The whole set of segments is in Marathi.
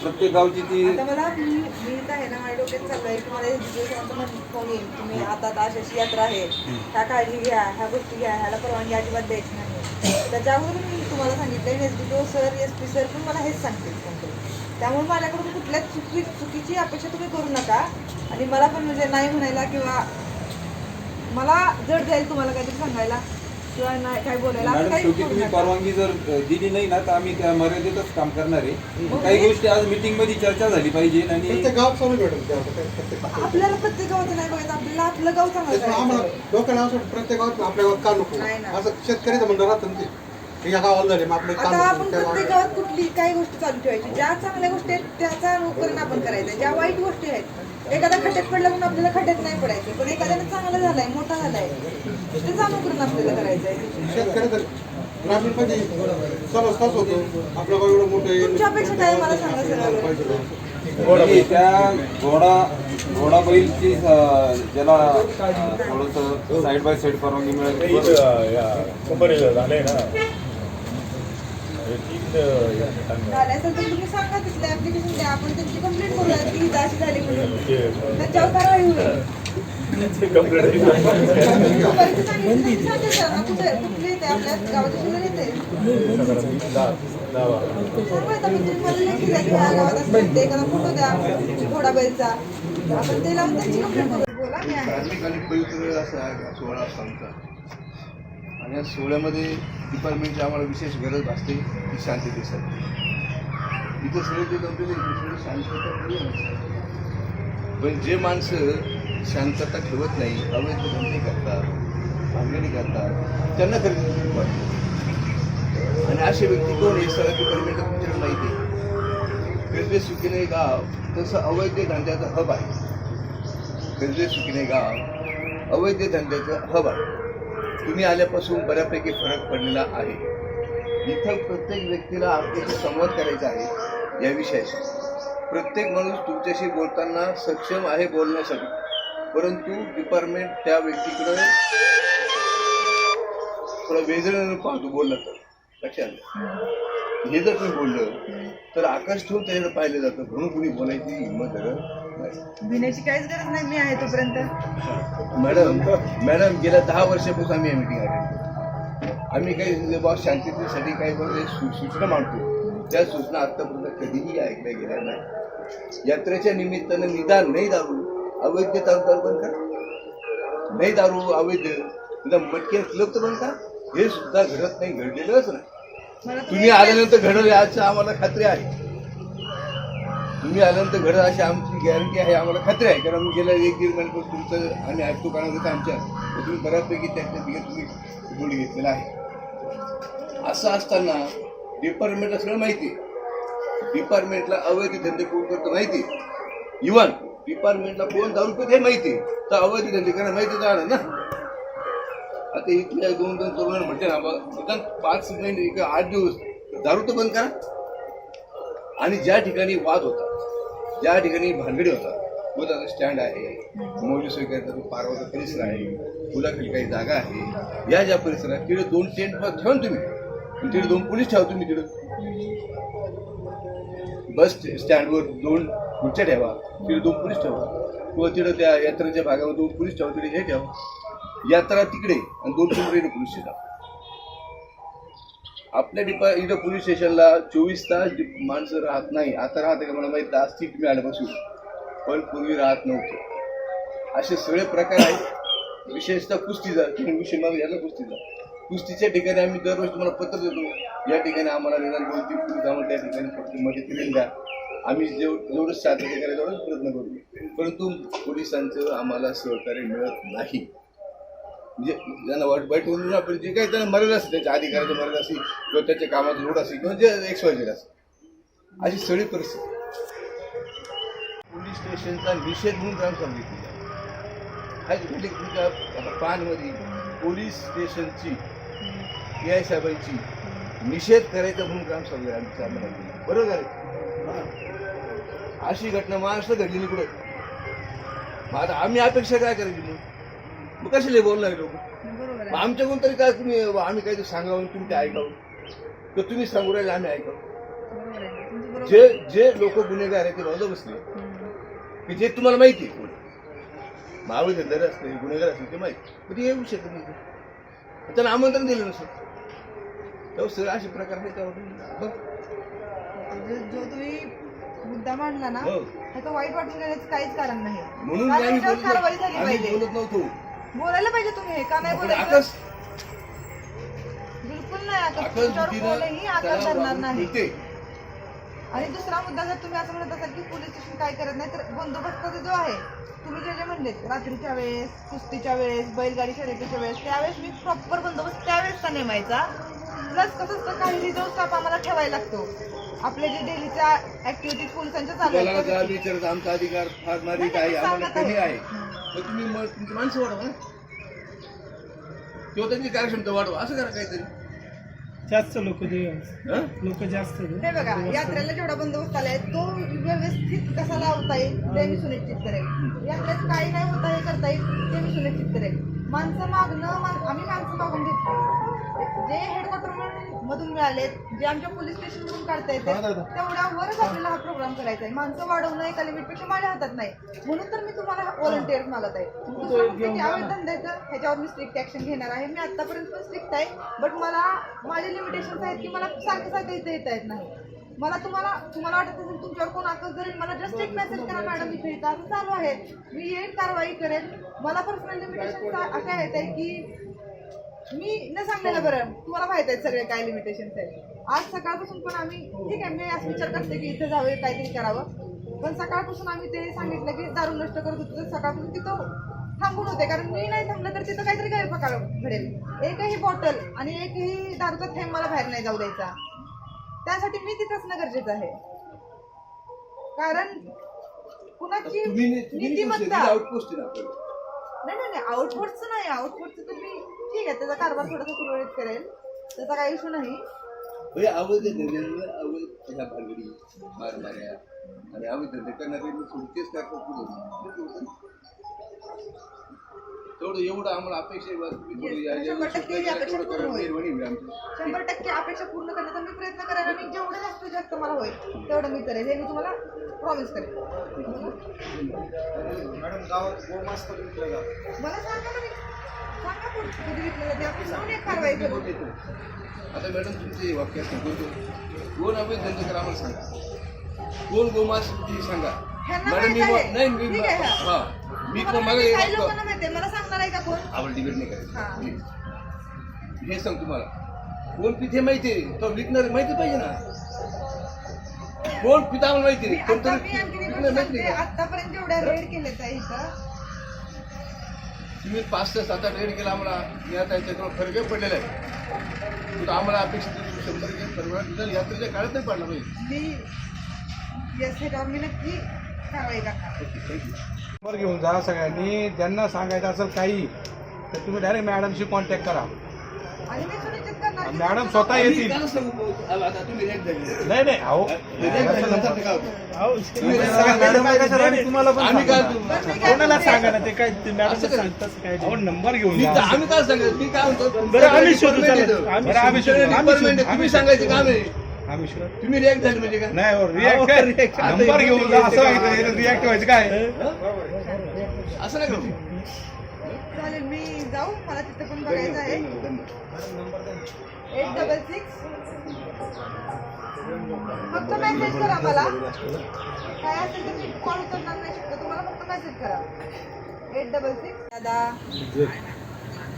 प्रत्येक गावची ती आता मला मी मी इथं आहे ना माझ्या डोक्यात चाललंय की मला एज्युकेशनचा फोन येईल तुम्ही आता आता अशी अशी यात्रा आहे. ह्या काळजी घ्या ह्या गोष्टी घ्या ह्याला परवानगी अजिबात द्यायची नाही. त्याच्यावर मी तुम्हाला सांगितलं S D O sir S P sir पण मला हेच सांगतील फोन करून. त्यामुळे माझ्याकडून कुठल्याच चुकी चुकीची अपेक्षा तुम्ही करू नका. आणि मला पण म्हणजे नाही म्हणायला किंवा मला जड जाईल तुम्हाला काहीतरी सांगायला. किंवा नाही काय बोलायला. असं मॅडम काही शेवटी करू तुम्ही नका. परवानगी जर अ, दिली नाही ना तर आम्ही त्या मर्यादेतच काम करणार आहे. काही गोष्टी आज मीटिंगमध्ये चर्चा झाली पाहिजे आणि प्रत्येक गाव चालू मॅडम ते आता काय प्रत्येक आपल्याला प्रत्येक गावाचं नाही बघायचं आपल्याला आपलं गाव चांगलं त्याच्यामुळे आम्हाला करायचं. लोकांना असं वाटतं प्रत्येक गावात आपल्या गावात का नको? नाही ना. असं शेतकरीचं म्हणणं राहतं ना ते. की या गावाला झाले मग आपलं का आता नको आपण त्या प्रत्येक गावाला गावात कुठली काही गोष्टी चालू ठेवायची ज्या चांगल्या गोष्टी आहेत त्याचा अनुकरण आपण करायचं ज्या वाईट गोष्टी आहेत एखादा खड्ड्यात पडला म्हणून आपल्याला खड्ड्यात नाही पडायचे पण एखाद्याने चांगला झालाय मोठा झालाय आपल्याला करायचं आहे तर ग्रामीणमध्ये समज कस होतो. आपलं गाव एवढं मोठं आहे. काय मला सांगा त्या घोडा घोडा बैलची अ, ज्याला थोडस साईड बाय साईड परवानगी मिळेल. इथं या कंपनीला झालंय ना. हे तीन या ठिकाणी. झालं असेल तर तुम्ही सांगा तिथलं ऍप्लिकेशन द्या. आपण त्यांची कंप्लेंट करूया. की ही अशी झाली म्हणून. ते त्याच्यावर कारवाई होईल. धार्मिक आणि पवित्र असा सोहळा असतो आमचा आणि या सोहळ्यामध्ये डिपार्टमेंटची आम्हाला विशेष गरज असते ती शांततेसाठी इथं सगळे जे जमलेले शांतता पण जे माणसं शांतता ठेवत नाही अवैध धंदे करतात भांगडी करतात त्यांना खरेदी खूप वाटते आणि असे व्यक्ती कोण हे सगळं डिपार्टमेंट तुमच्याकडे माहिती आहे. कर्जे सुखीने गाव तसं अवैध धंद्याचा हब आहे. कर्जे सुखीने गाव अवैध धंद्याचं हब आहे. तुम्ही आल्यापासून बऱ्यापैकी फरक पडलेला आहे. इथं प्रत्येक व्यक्तीला आपल्याशी संवाद करायचा आहे या विषयाशी. प्रत्येक माणूस तुमच्याशी बोलताना सक्षम आहे बोलण्यासाठी. परंतु डिपार्टमेंट त्या व्यक्तीकडं थोडं वेगळं पाहतो बोललं तर. लक्षात हे जर तुम्ही बोललं तर आकाश ठेवून त्याला पाहिलं जातं. म्हणून कुणी बोलायची हिंमत भिण्याची काहीच गरज नाही मी आहे तोपर्यंत. मॅडम मॅडम गेल्या दहा वर्षापासून आम्ही या मिटिंग आली आम्ही काही बॉस शांततेसाठी काही सूचना मांडतो. त्या सूचना आतापर्यंत कधीही ऐकल्या गेल्या नाही. यात्रेच्या निमित्तानं निदान नाही दारू. अवैध दारू बंद करा. नाही दारू अवैध मटके क्लब तर बंद करा. हे सुद्धा घडत नाही घडलेलंच नाही. तुम्ही आल्यानंतर घडल याची आम्हाला खात्री आहे. तुम्ही आल्यानंतर घडल अशी आमची गॅरंटी आहे आम्हाला खात्री आहे. कारण आम्ही गेल्या एक दीड महिन्यापासून तुमचं आणि ऐकतो कारण होतं आमच्या तर तुम्ही बऱ्यापैकी त्याच्या तिघे तुम्ही गोडी घेतलेला आहे. असं असताना डिपार्टमेंटला सगळं माहिती आहे. डिपार्टमेंटला अवैध धंदे कोण करतो माहिती इव्हन डिपार्टमेंटला कोण दारू पित हे माहिती आहे. तर अवैध धंदे करणं माहिती जाणार ना. आता इथल्या दोन दोन तरुण म्हणते ना बा, निदान पाच महिने एक आठ दिवस दारू तर बंद करा. आणि ज्या ठिकाणी वाद होता ज्या ठिकाणी भानगडी होतात उदाहरण स्टँड आहे मौजे सोय पारवाचा परिसर आहे फुलाखाली काही जागा आहे. या ज्या परिसरात तिथे दोन टेंट ठेवा ना तुम्ही. तिकडे तिथे दोन पोलीस ठेवा तुम्ही तिथे बस स्टँडवर दोन खुर्च्या ठेवा तिथे दोन पोलीस ठेवा. किंवा तिथं त्या यात्रेच्या भागावर दोन पोलीस ठेवा तिथे हे ठेवा. यात्रा तिकडे आणि दोन पिंपरी पोलीस स्टेशन आपल्या डिपा इथं पोलीस स्टेशनला चोवीस तास माणसं राहत नाही. आता राहते का मला माहीत? आज ती मिळाल्यापासून पण पूर्वी राहत नव्हते. असे सगळे प्रकार आहेत. विशेषतः कुस्तीचा. तुम्ही विषय मागे याचा कुस्तीचा. कुस्तीच्या ठिकाणी आम्ही दररोज तुम्हाला पत्र देतो. या ठिकाणी आम्हाला निदान दोन तीन आम्हाला त्या ठिकाणी फक्त मध्ये करून द्या. आम्ही जेव जेवढं साध्य करायला तेवढंच प्रयत्न करू. परंतु पोलिसांचं आम्हाला सहकार्य मिळत नाही. म्हणजे ज्यांना वाट वाईट होऊन आपण जे काही त्यांना मर्यादा असते त्याच्या अधिकाराची मर्यादा असेल किंवा त्याच्या कामाचा लोड असेल किंवा जे एक्स वाय झेड असेल अशी सगळी परिस्थिती. पोलीस स्टेशनचा निषेध म्हणून काम सांगितली हा घटक तुमच्या पानमध्ये पोलीस स्टेशनची ए आय साहेबांची निषेध करायचा म्हणून काम चालू आमच्या आम्हाला बरोबर आहे. अशी घटना महाराष्ट्रात घडलेली कुठं? मग आता आम्ही अपेक्षा काय करायची मग? मग कशाला बोलणार लोक? आमच्याकडून तरी काय तुम्ही आम्ही काहीतरी सांगावं तुम्ही ते ऐकावं तर तुम्ही सांगू राहिले आम्ही ऐकावं. जे जे लोक गुन्हेगार आहेत ते बाजूला बसले. की जे तुम्हाला माहिती आहे मावळे धंदारे असले गुन्हेगार असले ते माहिती. पण ते येऊ शकत नाही. त्यांना आमंत्रण दिलं नसेल. तेव्हा सगळं असे प्रकार नाही त्यावर बघ. जो तुम्ही मुद्दा मांडला ना हो. त्याचं वाईट वाटून घेण्याचं काहीच कारण नाही. म्हणून कारण आम्ही त्याच्यावर बोलत कारवाई झाली आम्ही पाहिजे. बोलत नव्हतो. बोलायला पाहिजे तुम्ही हे का नाही पण बोलायचं? आकाश बिलकुल नाही आकाश आकाश तुमच्यावर भीतीनं कोणीही आकार त्याला धरणार नाही. मिळते. आणि दुसरा मुद्दा जर तुम्ही असं म्हणत असाल की पोलीस स्टेशन काय करत नाही तर बंदोबस्त जो आहे तुम्ही जे जे म्हणले रात्रीच्या वेळेस कुस्तीच्या वेळेस बैलगाडी शर्यतीच्या वेळेस त्यावेळेस मी प्रॉपर बंदोबस्त त्यावेळेसचा नेमायचा? प्लस कसं असतं काही रिझर्व स्टाफ आम्हाला ठेवायला लागतो. आपले जे डेलीच्या ऍक्टिव्हिटीज पोलिसांच्या चालू आहेत विचारत आमचा अधिकार फार नागरिक आहे आम्हाला कमी तुम्ही मग तुमची माणसं वाढवा ना. किंवा त्यांची कार्यक्षमता वाढवा असं करा काहीतरी. जास्त लोक हं? लोक जास्त हे बघा यात्रेला जेवढा बंदोबस्त आलाय तो व्यवस्थित कसा लावता येईल ते मी सुनिश्चित करेल यात्रेत काही नाही होता हे करता येईल ते मी सुनिश्चित करेल माणसं मागणं आम्ही माणसं मागून घेतो जे हेडक्वार्टर मधून मिळालेत जे आमच्या पोलीस स्टेशन मधून काढता येते तेवढ्यावरच आपल्याला हा प्रोग्राम करायचा आहे. माणसं वाढवणं एका लिमिटपेक्षा माझ्या हातात नाही. म्हणून तर मी तुम्हाला व्हॉलंटिअर्स मागत आहे दुसरं म्हणजे की अवैध धंद्याचं ह्याच्यावर मी स्ट्रिक्ट ऍक्शन घेणार आहे. मी आतापर्यंत पण स्ट्रिक्ट आहे बट मला माझे लिमिटेशन्स आहेत की मला सारखं सारखं इथे येता येत नाही. मला तुम्हाला तुम्हाला वाटत असेल तुमच्यावर कोण आकस धरेल मला जस्ट एक मेसेज करा मॅडम इथे इथं असं चालू आहे. मी येईल कारवाई करेल. मला पर्सनल लिमिटेशन अशा आहेत आहे की मी न सांगलेलं बरं. तुम्हाला माहीत आहे सगळे काय लिमिटेशन आहेत. आज सकाळपासून पण आम्ही ठीक आहे मी असं विचार करते की इथे जावे काहीतरी करावं. पण सकाळपासून आम्ही ते सांगितलं की दारू नष्ट करत होतो तर सकाळपासून तिथं थांबून होते. कारण मी नाही थांबलं तर तिथं काहीतरी गैरप्रकार घडेल. एकही बॉटल आणि एकही दारूचा थेंब मला बाहेर नाही जाऊ द्यायचा. त्यासाठी मी तिथं असणं गरजेचं आहे. कारण कुणाची. नीतिमत्ता. नाही नाही नाही आउटपुटचं नाही. आउटपुटचं तुम्ही ठीक आहे त्याचा कारभार थोडासा सुरळीत करेल. त्याचा काही इश्यू नाही. हे अवैध धंद्यामुळे अवैध ह्या भानगडी मारमाऱ्या आणि धंदे करणारे पुढे तेवढं एवढं आम्हाला अपेक्षा आहे बा, तुम्ही थोडं या- या शंभर टक्के ही अपेक्षा पूर्ण करा, होईल. मेहरबानी होईल आमची. शंभर टक्के अपेक्षा पूर्ण करण्याचा मी प्रयत्न करेन आणि जेवढं जास्त जास्त मला होईल तेवढं मी करेल हे मी तुम्हाला प्रॉमिस करेन. मॅडम गावात विकलं जातं मला सांगा ना मी. सांगा कुठं कधी विकलं जाते आपण जाऊन एक कारवाई करू आता मॅडम तुमचे वाक्य कोण अवैध धंदे करा आम्हाला सांगा? कोण गोमास ती सांगा? ह्यांना मॅडम मी माहीत आहे. नाही मी ठीक आहे, हा. हा. मी तुम्हाला पण मला माहिती आहे, काही एक लोकांना माहिती आहे. मला सांगणार आहे का कोण? आपण डिबेट नाही हा. करायचं Please. हे सांग तुम्हाला. कोण पिते माहिती आहे? तो विकणार माहिती पाहिजे ना? कोण पिता आम्हाला माहिती मी आता कोणतरी मी आणखी एक विकणार गोष्ट माहिती सांगते. नाही का? आतापर्यंत जेवढ्या रेड केलेत आहे इथं. तुम्ही पाच ते सात आठ केला आम्हाला या त्याच्याकडून फरक पडलेला आहे. पण आम्हाला अपेक्षित शंभर टक्के परवाना यात्रेच्या काळात नाही पडला पाहिजे नंबर घेऊन जा सगळ्यांनी. त्यांना सांगायचं असेल काही तर तुम्ही डायरेक्ट मॅडमशी कॉन्टॅक्ट करा. मॅडम स्वतः येतील. नाही नाही अहो. तुम्हाला पण कोणाला? सांगा ना ते काय ते मॅडम? सांगतात काय नंबर घेऊन आम्ही काय सांगत मी काय म्हणतो? बरं, आम्ही शोधू. आम्ही शोधू, सांगायचं काम आहे. आम्ही शुअर तुम्ही रिॲक्ट झाले म्हणजे काय? नाही रिॲक्ट react. नंबर घेऊन असं रिॲक्ट व्हायचं काय? असं नाही करू. चालेल मी जाऊ. मला तिथे पण बघायचं आहे. एट डबल सिक्स फक्त मेसेज करा मला. काय असेल तर मी कॉल उचलणार नाही शकतो. तुम्हाला फक्त मेसेज करा. एट डबल सिक्स दादा.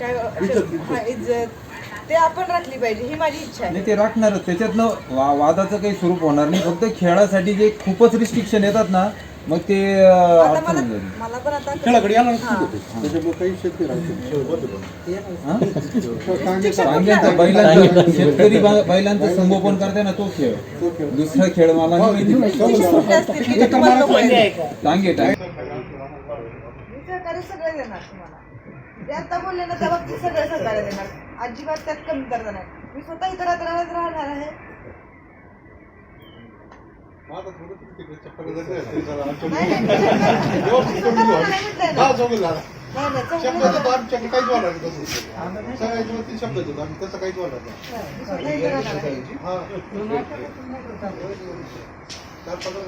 काय इज्जत ते आपण राखली पाहिजे ही माझी इच्छा आहे. नाही ते राखणारच. त्याच्यातनं वा वादाचं काही स्वरूप होणार नाही. फक्त खेळासाठी जे खूपच रिस्ट्रिक्शन येतात ना मग ते अं, आता अडचण मला होऊन जाईल. मला पण आता खेळाकडे यायला. सांगितलं बैलांचं शेतकरी बा- बैलांचं संगोपन करते ना तो खेळ. दुसरा खेळ मला नाही माहिती. कुठले असतील की जे तुम्हाला नको आहेत. टांगे टांगे मी सहकार्य सगळे देणार तुम्हाला. ते आता बोलले ना त्या बाबतीत सगळे सहकार्य देणार. अजिबात त्यात कमी करता नाही. मी स्वतः राहत स्वतः राहणार आहे म्हटलंय ना. नाही नाही शब्द चौघडं देतो आमच्याकडे काहीच बोलणार नाही वरती शब्द देतो. आम्ही तसं काहीच बोलणार नाही. हा चार पंधरा